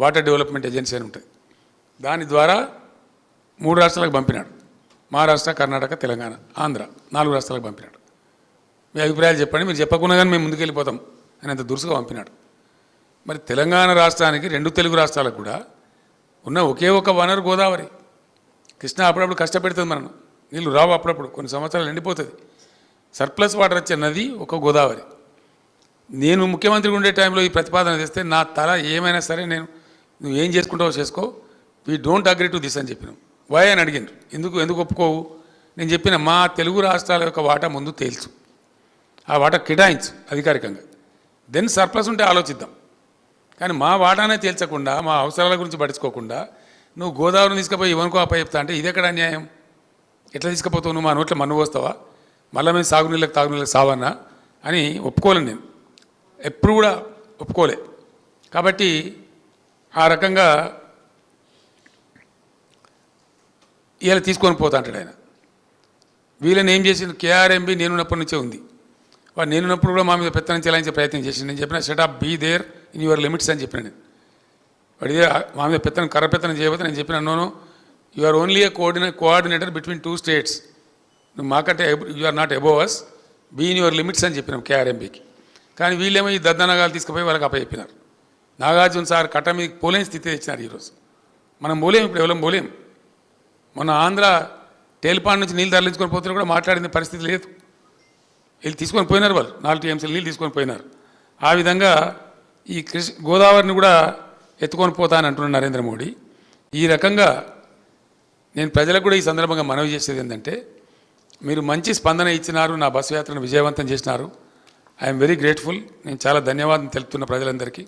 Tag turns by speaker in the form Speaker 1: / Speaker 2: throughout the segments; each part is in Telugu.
Speaker 1: వాటర్ డెవలప్మెంట్ ఏజెన్సీ అని ఉంటుంది. దాని ద్వారా మూడు రాష్ట్రాలకు పంపినాడు. మహారాష్ట్ర కర్ణాటక తెలంగాణ ఆంధ్ర నాలుగు రాష్ట్రాలకు పంపినాడు. మీ అభిప్రాయాలు చెప్పండి. మీరు చెప్పకుండా కానీ మేము ముందుకెళ్ళిపోతాం అని అంత దురుసుగా పంపినాడు. మరి తెలంగాణ రాష్ట్రానికి రెండు తెలుగు రాష్ట్రాలకు కూడా ఉన్న ఒకే ఒక వనరు గోదావరి. కృష్ణ అప్పుడప్పుడు కష్టపెడుతుంది మనం నీళ్ళు రావు అప్పుడప్పుడు. కొన్ని సంవత్సరాలు ఎండిపోతుంది సర్ప్లస్ వాటర్ వచ్చే నది ఒక గోదావరి. నేను ముఖ్యమంత్రి ఉండే టైంలో ఈ ప్రతిపాదన తెస్తే నా తల ఏమైనా సరే నేను నువ్వు ఏం చేసుకుంటావో చేసుకో. We don't agree to this అని చెప్పినాం. వై అని అడిగిండ్రు. ఎందుకు ఎందుకు ఒప్పుకోవు? నేను చెప్పిన మా తెలుగు రాష్ట్రాల యొక్క వాటా ముందు తేల్చు. ఆ వాటా కేటాయించు అధికారికంగా. దెన్ సర్ప్లస్ ఉంటే ఆలోచిద్దాం. కానీ మా వాటానే తేల్చకుండా మా అవసరాల గురించి పట్టించుకోకుండా నువ్వు గోదావరిని తీసుకుపోయి ఇవనుకో అప్ప చెప్తా అంటే ఇదెక్కడ అన్యాయం? ఎట్లా తీసుకుపోతావు నువ్వు? మా నోట్లో మన్ను పోస్తావా? మళ్ళీ మేము సాగునీళ్ళకి తాగునీళ్ళకి సావన్నా అని ఒప్పుకోలేను నేను. ఎప్పుడు కూడా ఒప్పుకోలే. కాబట్టి ఆ రకంగా ఇలా తీసుకొని పోతా అంటాడు ఆయన. వీళ్ళని ఏం చేసింది కేఆర్ఎంబి నేనున్నప్పటి నుంచే ఉంది. వాడు నేనున్నప్పుడు కూడా మా మీద పెత్తనం చెలాయించే ప్రయత్నం చేసింది నేను చెప్పిన shut off be there in your limits అని చెప్పిన నేను. వాడి మా మీద పెత్తనం కర్ర పెత్తనం చేయబోతే నేను చెప్పిన no you are only a coordinator coordinator between two states నువ్వు మాకంటే you are not above us be in your limits అని చెప్పినాం కేఆర్ఎంబీకి. కానీ వీళ్ళేమో ఈ దద్దనగాలు తీసుకుపోయి వాళ్ళకి అప్పచెప్పినారు. నాగార్జున సార్ కట్ట మీద పోలేని స్థితి తెచ్చినారు ఈరోజు. మనం పోలేం ఇప్పుడు ఎవరం పోలేం. మొన్న ఆంధ్ర తేలిపాడు నుంచి నీళ్ళు తరలించుకొని పోతున్నా కూడా మాట్లాడిన పరిస్థితి లేదు. వీళ్ళు తీసుకొని పోయినారు వాళ్ళు. నాలుగు టీఎంసీలు నీళ్ళు తీసుకొని పోయినారు. ఆ విధంగా ఈ కృష్ణ గోదావరిని కూడా ఎత్తుకొని పోతానని అంటున్నాడు నరేంద్ర మోడీ. ఈ రకంగా నేను ప్రజలకు కూడా ఈ సందర్భంగా మనవి చేసేది ఏంటంటే మీరు మంచి స్పందన ఇచ్చినారు నా బస్సు యాత్రను విజయవంతం చేసినారు. I'm very grateful. నేను చాలా ధన్యవాదం తెలుపుతున్న ప్రజలందరికీ.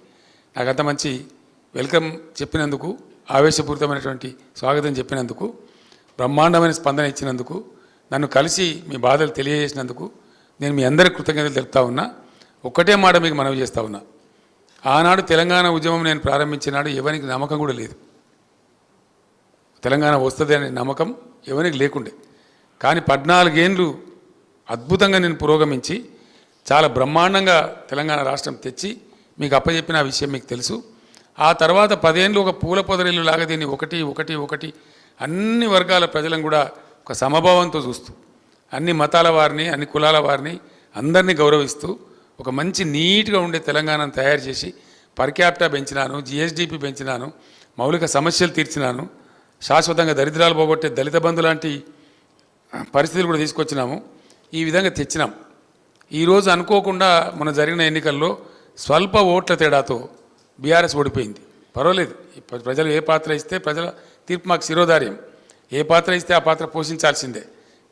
Speaker 1: నాకు అంత మంచి వెల్కమ్ చెప్పినందుకు ఆవేశపూరితమైనటువంటి స్వాగతం చెప్పినందుకు బ్రహ్మాండమైన స్పందన ఇచ్చినందుకు నన్ను కలిసి మీ బాధలు తెలియజేసినందుకు నేను మీ అందరి కృతజ్ఞతలు తెలుపుతా ఉన్నా. ఒక్కటే మాట మీకు మనవి చేస్తా ఉన్నా. ఆనాడు తెలంగాణ ఉద్యమం నేను ప్రారంభించినాడు ఎవరికి నమ్మకం కూడా లేదు. తెలంగాణ వస్తుంది అనే నమ్మకం ఎవరికి లేకుండే. కానీ పద్నాలుగేండ్లు అద్భుతంగా నేను పురోగమించి చాలా బ్రహ్మాండంగా తెలంగాణ రాష్ట్రం తెచ్చి మీకు అప్పచెప్పిన ఆ విషయం మీకు తెలుసు. ఆ తర్వాత పదేళ్ళు ఒక పూల పొదరిల్లు లాగా దీన్ని ఒకటి ఒకటి ఒకటి అన్ని వర్గాల ప్రజలను కూడా ఒక సమభావంతో చూస్తూ అన్ని మతాల వారిని అన్ని కులాల వారిని అందరినీ గౌరవిస్తూ ఒక మంచి నీట్గా ఉండే తెలంగాణను తయారు చేసి పర్ క్యాపిటా పెంచినాను జిఎస్డిపి పెంచినాను మౌలిక సమస్యలు తీర్చినాను శాశ్వతంగా దరిద్రాలు పోగొట్టే దళిత బంధు లాంటి పరిస్థితులు కూడా తీసుకొచ్చినాము. ఈ విధంగా తెచ్చినాం. ఈరోజు అనుకోకుండా మన జరిగిన ఎన్నికల్లో స్వల్ప ఓట్ల తేడాతో బీఆర్ఎస్ ఓడిపోయింది. పర్వాలేదు. ప్రజలు ఏ పాత్ర ఇస్తే ప్రజల తీర్పు మాకు శిరోధార్యం. ఏ పాత్ర ఇస్తే ఆ పాత్ర పోషించాల్సిందే.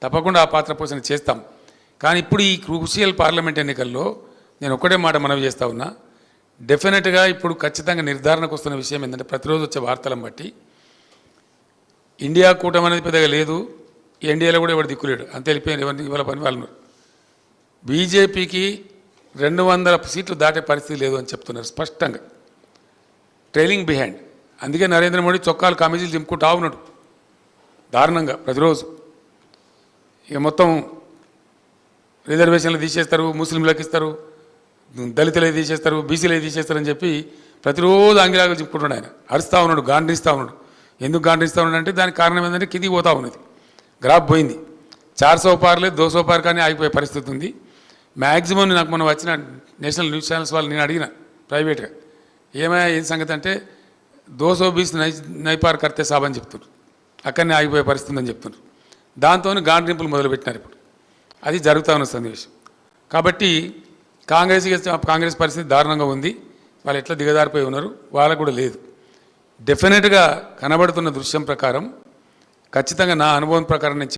Speaker 1: తప్పకుండా ఆ పాత్ర పోషణ చేస్తాం. కానీ ఇప్పుడు ఈ క్రూషియల్ పార్లమెంట్ ఎన్నికల్లో నేను ఒక్కటే మాట మనవి చేస్తా ఉన్నా. డెఫినెట్గా ఇప్పుడు ఖచ్చితంగా నిర్ధారణకు వస్తున్న విషయం ఏంటంటే ప్రతిరోజు వచ్చే వార్తలను బట్టి ఇండియా కూటమి అనేది పెద్దగా లేదు. ఎన్డీఏలో కూడా ఎవరు దిక్కులేడు. అంతే వెళ్ళిపోయిన ఎవరిని ఇవాళ పని వాళ్ళు బీజేపీకి రెండు వందల సీట్లు దాటే పరిస్థితి లేదు అని చెప్తున్నారు స్పష్టంగా. ట్రైలింగ్ బిహైండ్ అందుకే నరేంద్ర మోడీ చొక్కాలు కమిటీలు దింపుకుంటూ ఉన్నాడు దారుణంగా ప్రతిరోజు. ఇక మొత్తం రిజర్వేషన్లు తీసేస్తారు ముస్లింలకు ఇస్తారు దళితులే తీసేస్తారు బీసీలే తీసేస్తారని చెప్పి ప్రతిరోజు అంగిలాగా చెప్పుకుంటున్నాడు ఆయన. అరుస్తూ ఉన్నాడు గాండ్రిస్తూ ఉన్నాడు. ఎందుకు గాండ్రిస్తూ ఉన్నాడు అంటే దానికి కారణం ఏంటంటే కిందికి పోతా ఉన్నది. గ్రాఫ్ పోయింది. చార్ సో పార్లే దో సో పార్ కానీ ఆగిపోయే పరిస్థితి ఉంది. మ్యాక్సిమం నాకు మనం వచ్చిన నేషనల్ న్యూస్ ఛానల్స్ వాళ్ళు నేను అడిగిన ప్రైవేట్గా ఏమైనా ఏం సంగతి అంటే దోసో బీస్ నై నైపార్ కర్తే సాబ్ అని చెప్తున్నారు. అక్కడనే ఆగిపోయే పరిస్థితి ఉందని చెప్తున్నారు. దాంతో గాండ్రింపులు మొదలుపెట్టినారు ఇప్పుడు. అది జరుగుతూ ఉన్న సన్నివేశం. కాబట్టి కాంగ్రెస్ కాంగ్రెస్ పరిస్థితి దారుణంగా ఉంది. వాళ్ళు ఎట్లా దిగదారిపోయి ఉన్నారు వాళ్ళకు కూడా లేదు. డెఫినెట్గా కనబడుతున్న దృశ్యం ప్రకారం ఖచ్చితంగా నా అనుభవం ప్రకారం నేను